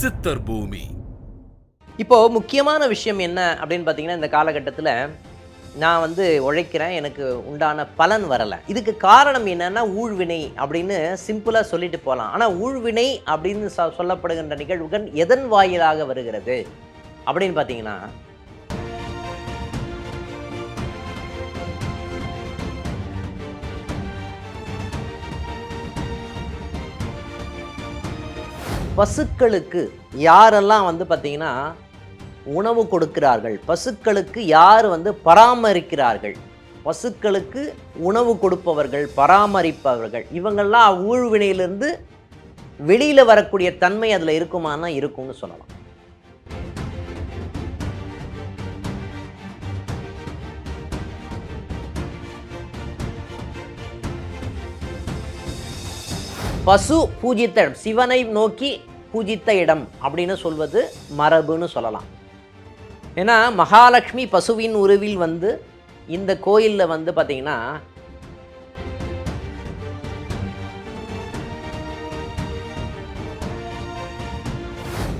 சித்தர் பூமி. இப்போ முக்கியமான விஷயம் என்ன அப்படின்னு பார்த்தீங்கன்னா இந்த காலகட்டத்தில் நான் வந்து உழைக்கிறேன் எனக்கு உண்டான பலன் வரலை. இதுக்கு காரணம் என்னன்னா ஊழ்வினை அப்படின்னு சிம்பிளாக சொல்லிட்டு போகலாம் ஆனால் ஊழ்வினை அப்படின்னு சொ- சொல்லப்படுகின்ற நிகழ்வுகள் எதன் வாயிலாக வருகிறது அப்படின்னு பார்த்தீங்கன்னா பசுக்களுக்கு யாரெல்லாம் வந்து பார்த்தீங்கன்னா உணவு கொடுக்கிறார்கள்? பசுக்களுக்கு யார் வந்து பராமரிக்கிறார்கள்? பசுக்களுக்கு உணவு கொடுப்பவர்கள் பராமரிப்பவர்கள். இவங்கெல்லாம் ஊழ்வினையிலிருந்து வெளியில் வரக்கூடிய தன்மை அதில் இருக்குமானா இருக்கும்னு சொல்லலாம். பசு பூஜித்தடம் சிவனை நோக்கி பூஜித்த இடம் அப்படின்னு சொல்வது மரபுன்னு சொல்லலாம். ஏன்னா மகாலட்சுமி பசுவின் உருவில் வந்து இந்த கோயிலில் வந்து பார்த்தீங்கன்னா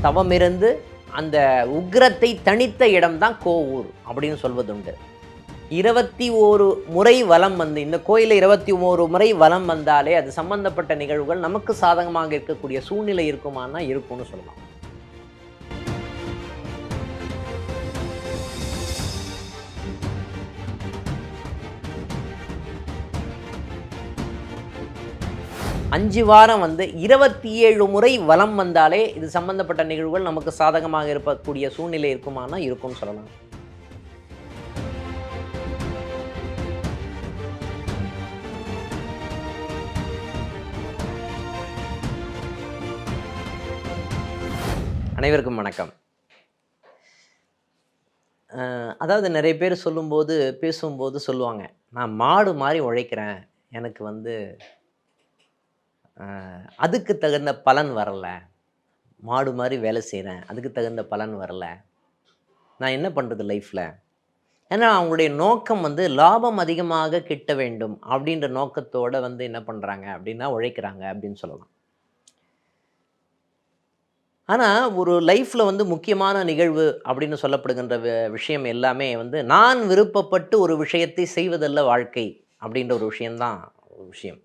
தவமிருந்து அந்த உக்கிரத்தை தணித்த இடம்தான் கோவூர் அப்படின்னு சொல்வதுண்டு. இருபத்தி ஓரு முறை வலம் வந்து இந்த கோயிலில் இருபத்தி ஓரு முறை வலம் வந்தாலே அது சம்பந்தப்பட்ட நிகழ்வுகள் நமக்கு சாதகமாக இருக்கக்கூடிய சூழ்நிலை இருக்குமானா இருக்கும்னு சொல்லலாம். அஞ்சு வாரம் வந்து இருபத்தி ஏழு முறை வலம் வந்தாலே இது சம்பந்தப்பட்ட நிகழ்வுகள் நமக்கு சாதகமாக இருக்கக்கூடிய சூழ்நிலை இருக்குமானா இருக்கும்னு சொல்லலாம். அனைவருக்கும் வணக்கம். அதாவது நிறைய பேர் சொல்லும்போது பேசும்போது சொல்லுவாங்க நான் மாடு மாதிரி உழைக்கிறேன். எனக்கு வந்து அதுக்கு தகுந்த பலன் வரல. மாடு மாதிரி வேலை செய்கிறேன் அதுக்கு தகுந்த பலன் வரல. நான் என்ன பண்ணுறது லைஃப்பில் ஏன்னா அவங்களுடைய நோக்கம் வந்து லாபம் அதிகமாக கிட்ட வேண்டும் அப்படின்ற நோக்கத்தோடு வந்து என்ன பண்ணுறாங்க அப்படின்னா உழைக்கிறாங்க அப்படின்னு சொல்லலாம். ஆனால் ஒரு லைஃப்பில் வந்து முக்கியமான நிகழ்வு அப்படின்னு சொல்லப்படுகின்ற விஷயம் எல்லாமே வந்து நான் விருப்பப்பட்டு ஒரு விஷயத்தை செய்வதல்ல வாழ்க்கை அப்படின்ற ஒரு விஷயந்தான் ஒரு விஷயம்.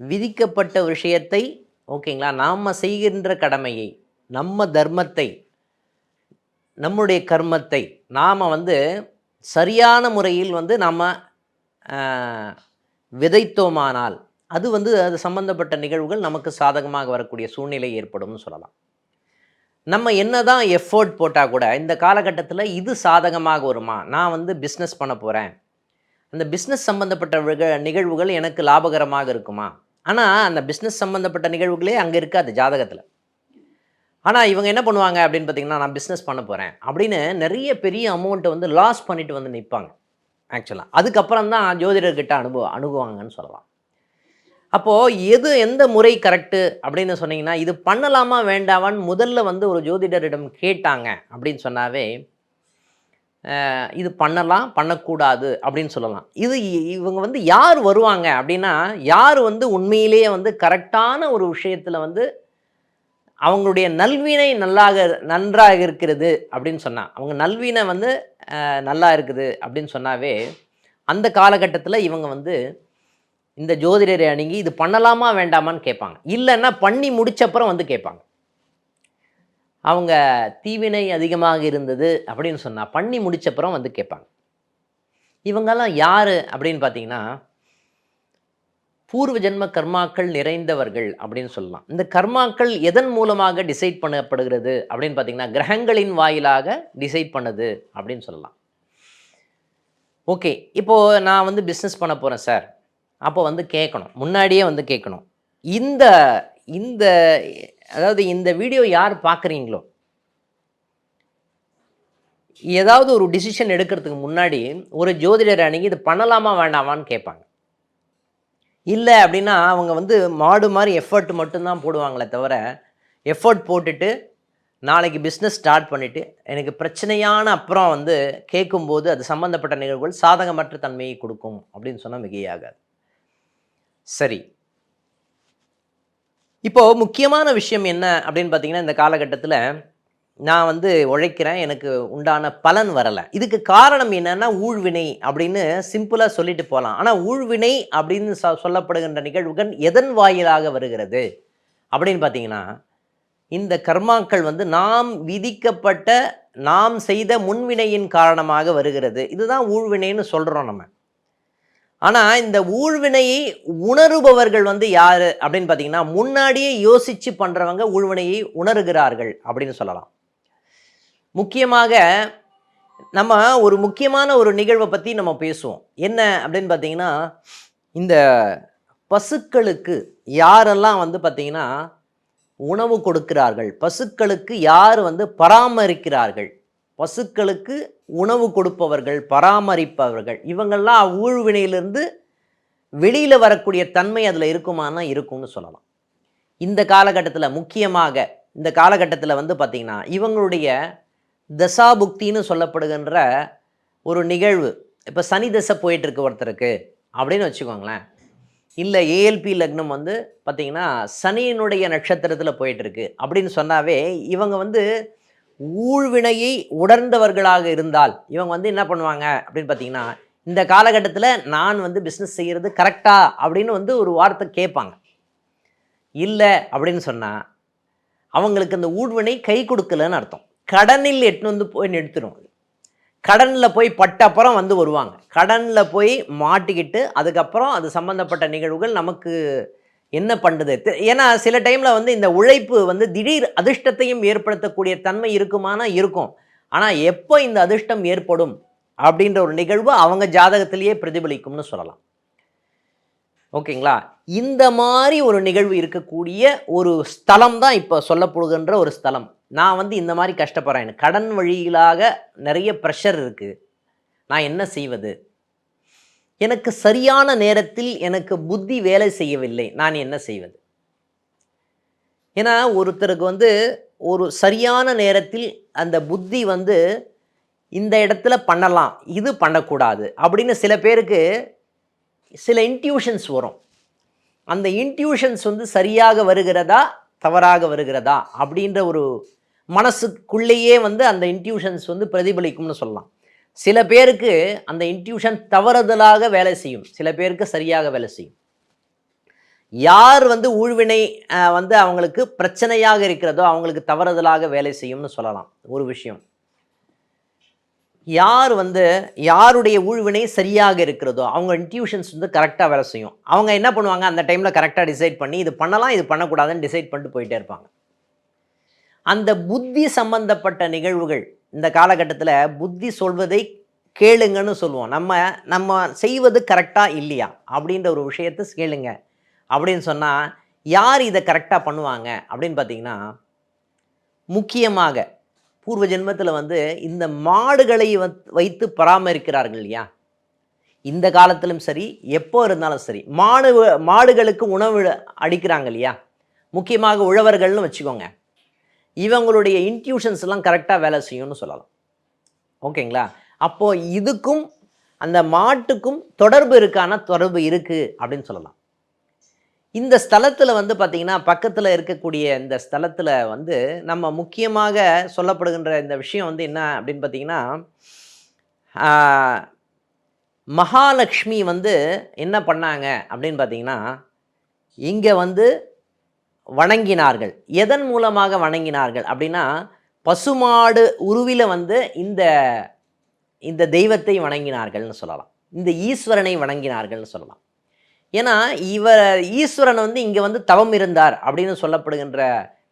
விதிக்கப்பட்ட விஷயத்தை ஓகேங்களா நாம் செய்கின்ற கடமையை நம்ம தர்மத்தை நம்முடைய கர்மத்தை நாம் வந்து சரியான முறையில் வந்து நாம் விதைத்தோமானால் அது வந்து அது சம்பந்தப்பட்ட நிகழ்வுகள் நமக்கு சாதகமாக வரக்கூடிய சூழ்நிலை ஏற்படும்னு சொல்லலாம். நம்ம என்னதான் எஃபோர்ட் போட்டால் கூட இந்த காலகட்டத்தில் இது சாதகமாக வருமா? நான் வந்து பிஸ்னஸ் பண்ண போகிறேன் அந்த பிஸ்னஸ் சம்மந்தப்பட்ட நிகழ்வுகள் எனக்கு லாபகரமாக இருக்குமா? ஆனால் அந்த பிஸ்னஸ் சம்மந்தப்பட்ட நிகழ்வுகளே அங்கே இருக்காது ஜாதகத்தில். ஆனால் இவங்க என்ன பண்ணுவாங்க அப்படின்னு பார்த்தீங்கன்னா நான் பிஸ்னஸ் பண்ண போகிறேன் அப்படின்னு நிறைய பெரிய அமௌண்ட்டை வந்து லாஸ் பண்ணிட்டு வந்து நிற்பாங்க ஆக்சுவலாக அதுக்கப்புறம் தான் ஜோதிடர்கிட்ட அனுபவம் அணுகுவாங்கன்னு சொல்லலாம். அப்போது எது எந்த முறை கரெக்டு அப்படின்னு சொன்னீங்கன்னா இது பண்ணலாமா வேண்டாமான்னு முதல்ல வந்து ஒரு ஜோதிடரிடம் கேட்டாங்க அப்படின்னு சொன்னாவே இது பண்ணலாம் பண்ணக்கூடாது அப்படின்னு சொல்லலாம். இது இ- இவங்க வந்து யார் வருவாங்க அப்படின்னா யார் வந்து உண்மையிலேயே வந்து கரெக்டான ஒரு விஷயத்தில் வந்து அவங்களுடைய நல்வினை நல்லாக நன்றாக இருக்கிறது அப்படின்னு சொன்னால் அவங்க நல்வினை வந்து நல்லா இருக்குது அப்படின்னு சொன்னாவே அந்த காலகட்டத்தில் இவங்க வந்து இந்த ஜோதிடரை அணுகி இது பண்ணலாமா வேண்டாமான்னு கேட்பாங்க. இல்லைன்னா பண்ணி முடிச்சப்புறம் வந்து கேட்பாங்க. அவங்க தீவினை அதிகமாக இருந்தது அப்படின்னு சொன்னால் பண்ணி முடிச்சப்புறம் வந்து கேட்பாங்க. இவங்கெல்லாம் யார் அப்படின்னு பார்த்தீங்கன்னா பூர்வ ஜென்ம கர்மாக்கள் நிறைந்தவர்கள் அப்படின்னு சொல்லலாம். இந்த கர்மாக்கள் எதன் மூலமாக டிசைட் பண்ணப்படுகிறது அப்படின்னு பார்த்தீங்கன்னா கிரகங்களின் வாயிலாக டிசைட் பண்ணுது அப்படின்னு சொல்லலாம். ஓகே இப்போது நான் வந்து பிஸ்னஸ் பண்ண போகிறேன் சார் அப்போ வந்து கேட்கணும் முன்னாடியே வந்து கேட்கணும் இந்த இந்த அதாவது இந்த வீடியோ யார் பார்க்குறீங்களோ ஏதாவது ஒரு டிசிஷன் எடுக்கிறதுக்கு முன்னாடி ஒரு ஜோதிடர் அணுகி இது பண்ணலாமா வேண்டாமான்னு கேட்பாங்க. இல்லை அப்படின்னா அவங்க வந்து மாடு மாதிரி எஃபர்ட் மட்டும்தான் போடுவாங்களே தவிர எஃபர்ட் போட்டுட்டு நாளைக்கு பிஸ்னஸ் ஸ்டார்ட் பண்ணிவிட்டு எனக்கு பிரச்சனையான அப்புறம் வந்து கேட்கும்போது அது சம்மந்தப்பட்ட நிகழ்வுகள் சாதகமற்ற தன்மையை கொடுக்கும் அப்படின்னு சொன்னால் மிகையாகாது. சரி. இப்போது முக்கியமான விஷயம் என்ன அப்படின்னு பார்த்தீங்கன்னா இந்த காலகட்டத்தில் நான் வந்து உழைக்கிறேன் எனக்கு உண்டான பலன் வரலை. இதுக்கு காரணம் என்னென்னா ஊழ்வினை அப்படின்னு சிம்பிளாக சொல்லிட்டு போகலாம். ஆனால் ஊழ்வினை அப்படின்னு சொ- சொல்லப்படுகின்ற நிகழ்வுகள் எதன் வாயிலாக வருகிறது? அப்படின்னு பார்த்தீங்கன்னா இந்த கர்மாக்கள் வந்து நாம் விதிக்கப்பட்ட நாம் செய்த முன்வினையின் காரணமாக வருகிறது. இதுதான் ஊழ்வினைன்னு சொல்கிறோம் நம்ம. ஆனால் இந்த ஊழ்வினையை உணருபவர்கள் வந்து யார்? அப்படின்னு பார்த்தீங்கன்னா முன்னாடியே யோசித்து பண்ணுறவங்க ஊழ்வினையை உணருகிறார்கள் அப்படின்னு சொல்லலாம். முக்கியமாக நம்ம ஒரு முக்கியமான ஒரு நிகழ்வை பற்றி நம்ம பேசுவோம். என்ன அப்படின்னு பார்த்தீங்கன்னா இந்த பசுக்களுக்கு யாரெல்லாம் வந்து பார்த்தீங்கன்னா உணவு கொடுக்கிறார்கள்? பசுக்களுக்கு யார் வந்து பராமரிக்கிறார்கள்? பசுக்களுக்கு உணவு கொடுப்பவர்கள் பராமரிப்பவர்கள் இவங்கெல்லாம் ஊழ்வினையிலிருந்து வெளியில் வரக்கூடிய தன்மை அதில் இருக்குமானா இருக்கும்னு சொல்லலாம். இந்த காலகட்டத்தில் முக்கியமாக இந்த காலகட்டத்தில் வந்து பார்த்திங்கன்னா இவங்களுடைய தசாபுக்தின்னு சொல்லப்படுகின்ற ஒரு நிகழ்வு இப்போ சனி தசை போயிட்டுருக்கு ஒருத்தருக்கு அப்படின்னு வச்சுக்கோங்களேன். இல்லை ஏஎல்பி லக்னம் வந்து பார்த்திங்கன்னா சனியினுடைய நட்சத்திரத்தில் போயிட்டுருக்கு அப்படின்னு சொன்னாவே இவங்க வந்து ஊழ்வினையை உணர்ந்தவர்களாக இருந்தால் இவங்க வந்து என்ன பண்ணுவாங்க அப்படின்னு பார்த்தீங்கன்னா இந்த காலகட்டத்தில் நான் வந்து பிஸ்னஸ் செய்கிறது கரெக்டா அப்படின்னு வந்து ஒரு வார்த்தை கேட்பாங்க. இல்லை அப்படின்னு சொன்னால் அவங்களுக்கு அந்த ஊழ்வினை கை கொடுக்கலன்னு அர்த்தம். கடனில் எட்டுன்னு வந்து போய் நிறுத்திடும் கடனில் போய் பட்ட அப்புறம் வந்து வருவாங்க. கடனில் போய் மாட்டிக்கிட்டு அதுக்கப்புறம் அது சம்மந்தப்பட்ட நிகழ்வுகள் நமக்கு என்ன பண்ணுறது தெ- ஏன்னா சில டைமில் வந்து இந்த உழைப்பு வந்து திடீர் அதிர்ஷ்டத்தையும் ஏற்படுத்தக்கூடிய தன்மை இருக்குமானா இருக்கும். ஆனால் எப்போ இந்த அதிர்ஷ்டம் ஏற்படும் அப்படின்ற ஒரு நிகழ்வு அவங்க ஜாதகத்திலேயே பிரதிபலிக்கும்னு சொல்லலாம். ஓகேங்களா? இந்த மாதிரி ஒரு நிகழ்வு இருக்கக்கூடிய ஒரு ஸ்தலம் தான் இப்போ சொல்லப்படுகின்ற ஒரு ஸ்தலம். நான் வந்து இந்த மாதிரி கஷ்டப்படுறேன். கடன் வழியிலாக நிறைய ப்ரெஷர் இருக்குது நான் என்ன செய்வது? எனக்கு சரியான நேரத்தில் எனக்கு புத்தி வேலை செய்யவில்லை. நான் என்ன செய்வது? ஏன்னா ஒருத்தருக்கு வந்து ஒரு சரியான நேரத்தில் அந்த புத்தி வந்து இந்த இடத்துல பண்ணலாம் இது பண்ணக்கூடாது அப்படின்னு சில பேருக்கு சில இன்ட்யூஷன்ஸ் வரும். அந்த இன்ட்யூஷன்ஸ் வந்து சரியாக வருகிறதா தவறாக வருகிறதா அப்படின்ற ஒரு மனசுக்குள்ளேயே வந்து அந்த இன்ட்யூஷன்ஸ் வந்து பிரதிபலிக்கும்னு சொல்லலாம். சில பேருக்கு அந்த இன்ட்யூஷன் தவறுதலாக வேலை செய்யும். சில பேருக்கு சரியாக வேலை செய்யும். யார் வந்து ஊழ்வினை வந்து அவங்களுக்கு பிரச்சனையாக இருக்கிறதோ அவங்களுக்கு தவறுதலாக வேலை செய்யும்னு சொல்லலாம். ஒரு விஷயம். யார் வந்து யாருடைய ஊழ்வினை சரியாக இருக்கிறதோ அவங்க இன்ட்யூஷன்ஸ் வந்து கரெக்டாக வேலை செய்யும். அவங்க என்ன பண்ணுவாங்க? அந்த டைமில் கரெக்டாக டிசைட் பண்ணி இது பண்ணலாம் இது பண்ணக்கூடாதுன்னு டிசைட் பண்ணிட்டு போயிட்டே இருப்பாங்க. அந்த புத்தி சம்பந்தப்பட்ட நிகழ்வுகள் இந்த காலகட்டத்தில் புத்தி சொல்வதை கேளுங்கன்னு சொல்லுவோம். நம்ம நம்ம செய்வது கரெக்டாக இல்லையா? அப்படின்ற ஒரு விஷயத்தை கேளுங்க. அப்படின்னு சொன்னால் யார் இதை கரெக்டாக பண்ணுவாங்க? அப்படின்னு பார்த்தீங்கன்னா முக்கியமாக பூர்வ ஜென்மத்தில் வந்து இந்த மாடுகளை வைத்து பராமரிக்கிறார்கள் இல்லையா? இந்த காலத்திலும் சரி எப்போ இருந்தாலும் சரி மாடு மாடுகளுக்கு உணவு அடிக்கிறாங்க இல்லையா? முக்கியமாக உழவர்கள்னு வச்சுக்கோங்க. இவங்களுடைய இன்ட்யூஷன்ஸ் எல்லாம் கரெக்டாக வேலை செய்யும்னு சொல்லலாம். ஓகேங்களா? அப்போது இதுக்கும் அந்த மாட்டுக்கும் தொடர்பு இருக்கான? தொடர்பு இருக்குது அப்படின்னு சொல்லலாம். இந்த ஸ்தலத்தில் வந்து பார்த்திங்கன்னா பக்கத்தில் இருக்கக்கூடிய இந்த ஸ்தலத்தில் வந்து நம்ம முக்கியமாக சொல்லப்படுகின்ற இந்த விஷயம் வந்து என்ன அப்படின்னு பார்த்தீங்கன்னா மகாலட்சுமி வந்து என்ன பண்ணாங்க அப்படின்னு பார்த்தீங்கன்னா இங்கே வந்து வணங்கினார்கள். எதன் மூலமாக வணங்கினார்கள் அப்படின்னா பசுமாடு உருவில வந்து இந்த இந்த தெய்வத்தை வணங்கினார்கள்னு சொல்லலாம். இந்த ஈஸ்வரனை வணங்கினார்கள்னு சொல்லலாம். ஏன்னா இவர் ஈஸ்வரன் வந்து இங்கே வந்து தவம் இருந்தார் அப்படின்னு சொல்லப்படுகின்ற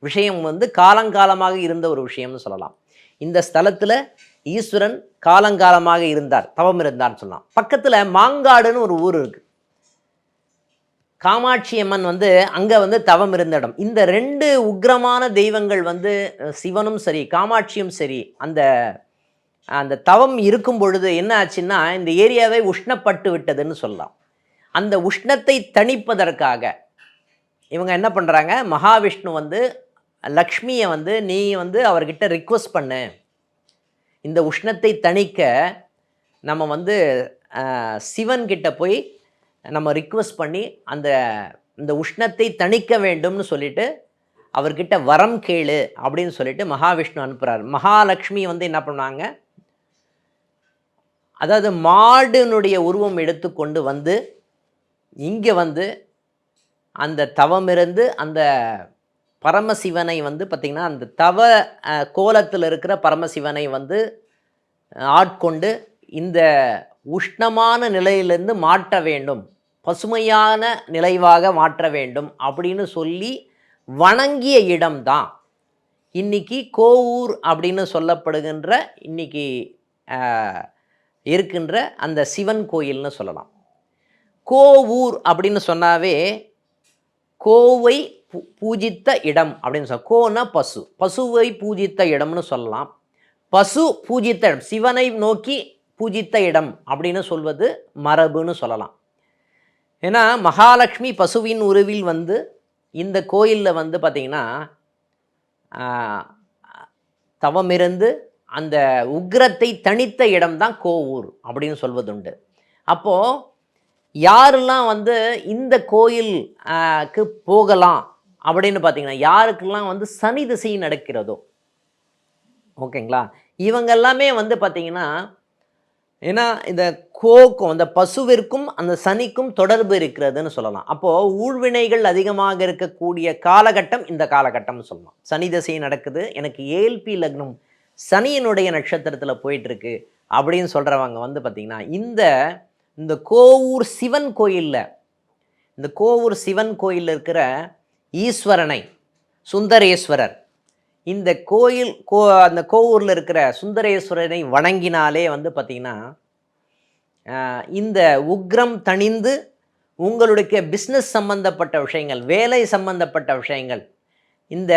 விஷயம் வந்து காலங்காலமாக இருந்த ஒரு விஷயம்னு சொல்லலாம். இந்த ஸ்தலத்தில் ஈஸ்வரன் காலங்காலமாக இருந்தார் தவம் இருந்தார்னு சொல்லலாம். பக்கத்தில் மாங்காடுன்னு ஒரு ஊர் இருக்குது காமாட்சி அம்மன் வந்து அங்கே வந்து தவம் இருந்த இடம். இந்த ரெண்டு உக்கிரமான தெய்வங்கள் வந்து சிவனும் சரி காமாட்சியும் சரி அந்த அந்த தவம் இருக்கும் பொழுது என்ன ஆச்சுன்னா இந்த ஏரியாவை உஷ்ணப்பட்டு விட்டதுன்னு சொல்லலாம். அந்த உஷ்ணத்தை தணிப்பதற்காக இவங்க என்ன பண்ணுறாங்க மகாவிஷ்ணு வந்து லக்ஷ்மியை வந்து நீ வந்து அவர்கிட்ட ரிக்வஸ்ட் பண்ணு. இந்த உஷ்ணத்தை தணிக்க நம்ம வந்து சிவன்கிட்ட போய் நம்ம ரிக்வஸ்ட் பண்ணி அந்த இந்த உஷ்ணத்தை தணிக்க வேண்டும்னு சொல்லிட்டு அவர்கிட்ட வரம் கேளு அப்படின்னு சொல்லிட்டு மகாவிஷ்ணு அனுப்புகிறார் மகாலட்சுமி வந்து என்ன பண்ணாங்க அதாவது மாடுனுடைய உருவம் எடுத்துக்கொண்டு வந்து இங்கே வந்து அந்த தவமிருந்து அந்த பரமசிவனை வந்து பார்த்திங்கன்னா அந்த தவ கோலத்தில் இருக்கிற பரமசிவனை வந்து ஆட்கொண்டு இந்த உஷ்ணமான நிலையிலிருந்து மாட்ட வேண்டும். பசுமையான நிலைவாக மாற்ற வேண்டும் அப்படின்னு சொல்லி வணங்கிய இடம்தான். இன்னைக்கு கோவூர் அப்படின்னு சொல்லப்படுகின்ற இன்னைக்கு இருக்கின்ற அந்த சிவன் கோயில்னு சொல்லலாம். கோவூர் அப்படின்னு சொன்னாவே கோவை பூ- பூஜித்த இடம் அப்படின்னு சொல்ல கோனா பசு பசுவை பூஜித்த இடம்னு சொல்லலாம். பசு பூஜித்த இடம் சிவனை நோக்கி பூஜித்த இடம் அப்படின்னு சொல்வது மரபுன்னு சொல்லலாம். ஏன்னா மகாலட்சுமி பசுவின் உருவில் வந்து இந்த கோயிலில் வந்து பார்த்திங்கன்னா தவமிருந்து அந்த உக்ரத்தை தனித்த இடம்தான் கோவூர் அப்படின்னு சொல்வதுண்டு. அப்போது யாரெல்லாம் வந்து இந்த கோயிலுக்கு போகலாம் அப்படின்னு பார்த்தீங்கன்னா யாருக்கெல்லாம் வந்து சனி திசை நடக்கிறதோ ஓகேங்களா? இவங்க எல்லாமே வந்து பார்த்திங்கன்னா ஏன்னா இந்த கோக்கும் அந்த பசுவிற்கும் அந்த சனிக்கும் தொடர்பு இருக்கிறதுன்னு சொல்லலாம். அப்போது ஊழ்வினைகள் அதிகமாக இருக்கக்கூடிய காலகட்டம் இந்த காலகட்டம்னு சொல்லலாம். சனி தசை நடக்குது. எனக்கு ஏல்பி லக்னம் சனியினுடைய நட்சத்திரத்தில் போயிட்டுருக்கு அப்படின்னு சொல்கிறவங்க வந்து பார்த்திங்கன்னா இந்த இந்த கோவூர் சிவன் கோயிலில் இந்த கோவூர் சிவன் கோயிலில் இருக்கிற ஈஸ்வரனை சுந்தரேஸ்வரர் இந்த கோயில் கோ அந்த கோவூரில் இருக்கிற சுந்தரேஸ்வரனை வணங்கினாலே வந்து பார்த்திங்கன்னா இந்த உக்ரம் தணிந்து உங்களுடைய பிஸ்னஸ் சம்பந்தப்பட்ட விஷயங்கள் வேலை சம்பந்தப்பட்ட விஷயங்கள் இந்த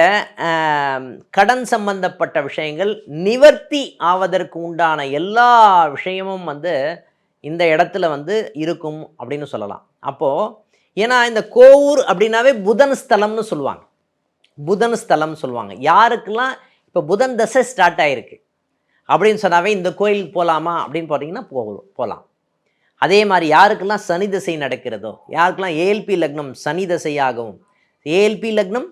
கடன் சம்பந்தப்பட்ட விஷயங்கள் நிவர்த்தி ஆவதற்கு உண்டான எல்லா விஷயமும் வந்து இந்த இடத்துல வந்து இருக்கும் அப்படின்னு சொல்லலாம். அப்போது ஏன்னா இந்த கோவூர் அப்படின்னாவே புதன் ஸ்தலம்னு சொல்லுவாங்க. புதன் ஸ்தலம் சொல்லுவாங்க. யாருக்கெல்லாம் இப்போ புதன் தசை ஸ்டார்ட் ஆகிருக்கு அப்படின்னு சொன்னாவே இந்த கோயிலுக்கு போகலாமா அப்படின்னு பார்த்தீங்கன்னா போ போகலாம். அதே மாதிரி யாருக்கெல்லாம் சனி தசை நடக்கிறதோ யாருக்கெல்லாம் ஏஎல்பி லக்னம் சனி தசையாகவும் ஏஎல்பி லக்னம்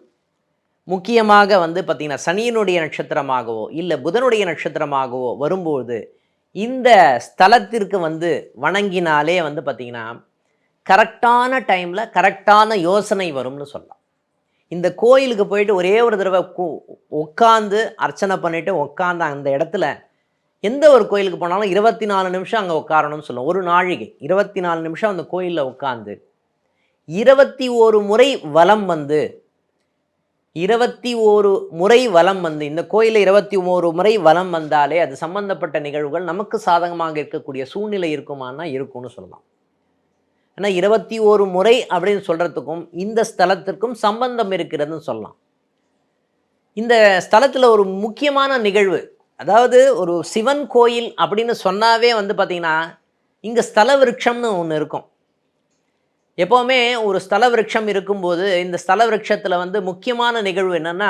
முக்கியமாக வந்து பார்த்திங்கன்னா சனியினுடைய நட்சத்திரமாகவோ இல்லை புதனுடைய நட்சத்திரமாகவோ வரும்போது இந்த ஸ்தலத்திற்கு வந்து வணங்கினாலே வந்து பார்த்திங்கன்னா கரெக்டான டைமில் கரெக்டான யோசனை வரும்னு சொல்லலாம். இந்த கோயிலுக்கு போயிட்டு ஒரே ஒரு தடவை உட்காந்து அர்ச்சனை பண்ணிவிட்டு உட்காந்து அந்த இடத்துல எந்த ஒரு கோயிலுக்கு போனாலும் இருபத்தி நாலு நிமிஷம் அங்கே உட்காரணும்னு சொல்லுவோம். ஒரு நாழிகை இருபத்தி நாலு நிமிஷம் அந்த கோயிலில் உட்காந்து இருபத்தி ஒரு முறை வலம் வந்து இருபத்தி ஒரு முறை வலம் வந்து இந்த கோயிலில் இருபத்தி ஒரு முறை வலம் வந்தாலே அது சம்பந்தப்பட்ட நிகழ்வுகள் நமக்கு சாதகமாக இருக்கக்கூடிய சூழ்நிலை இருக்குமானா இருக்கும்னு சொல்லலாம். ஏன்னா இருபத்தி ஒரு முறை அப்படின்னு சொல்கிறதுக்கும் இந்த ஸ்தலத்திற்கும் சம்பந்தம் இருக்கிறதுன்னு சொல்லலாம். இந்த ஸ்தலத்தில் ஒரு முக்கியமான நிகழ்வு அதாவது ஒரு சிவன் கோயில் அப்படின்னு சொன்னாவே வந்து பார்த்திங்கன்னா இங்கே ஸ்தல விருட்சம்னு ஒன்று இருக்கும். எப்போவுமே ஒரு ஸ்தல விருட்சம் இருக்கும்போது இந்த ஸ்தல விருட்சத்தில் வந்து முக்கியமான நிகழ்வு என்னென்னா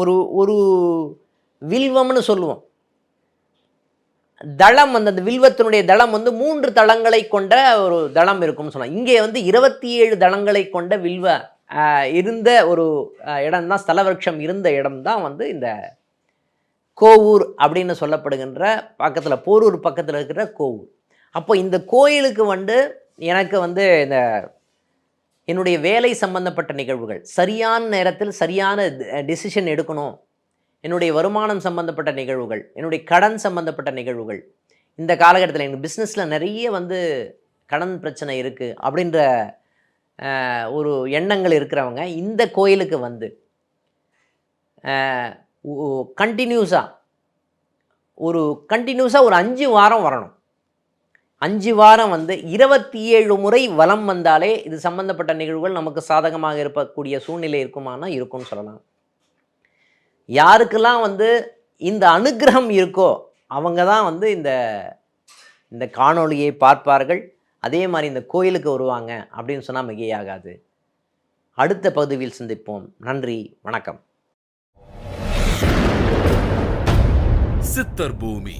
ஒரு ஒரு வில்வம்னு சொல்லுவோம். தளம் அந்த அந்த வில்வத்தினுடைய தளம் வந்து மூன்று தளங்களை கொண்ட ஒரு தளம் இருக்கும்னு சொல்லலாம் இங்கே வந்து இருபத்தி ஏழு தளங்களை கொண்ட வில்வ இருந்த ஒரு இடம் தான் ஸ்தலவிருட்சம் இருந்த இடம் தான் வந்து இந்த கோவூர் அப்படின்னு சொல்லப்படுகின்ற பக்கத்தில் போரூர் பக்கத்தில் இருக்கிற கோவூர். அப்போ இந்த கோயிலுக்கு வந்து எனக்கு வந்து இந்த என்னுடைய வேலை சம்பந்தப்பட்ட நிகழ்வுகள் சரியான நேரத்தில் சரியான டிசிஷன் எடுக்கணும் என்னுடைய வருமானம் சம்பந்தப்பட்ட நிகழ்வுகள் என்னுடைய கடன் சம்பந்தப்பட்ட நிகழ்வுகள் இந்த காலகட்டத்தில் எனக்கு பிஸ்னஸில் நிறைய வந்து கடன் பிரச்சனை இருக்குது அப்படின்ற ஒரு எண்ணங்கள் இருக்கிறவங்க இந்த கோயிலுக்கு வந்து கண்டினியூஸாக ஒரு கண்டினியூஸாக ஒரு அஞ்சு வாரம் வரணும். அஞ்சு வாரம் வந்து இருபத்தி ஏழு முறை வலம் வந்தாலே இது சம்பந்தப்பட்ட நிகழ்வுகள் நமக்கு சாதகமாக இருக்கக்கூடிய சூழ்நிலை இருக்குமானா இருக்கும்னு சொல்லலாம். யாருக்கெல்லாம் வந்து இந்த அனுக்கிரகம் இருக்கோ அவங்க தான் வந்து இந்த இந்த காணொளியை பார்ப்பார்கள். அதே மாதிரி இந்த கோயிலுக்கு வருவாங்க அப்படின்னு சொன்னால் மிகையாகாது. அடுத்த பகுதியில் சந்திப்போம். நன்றி வணக்கம். சித்தர் பூமி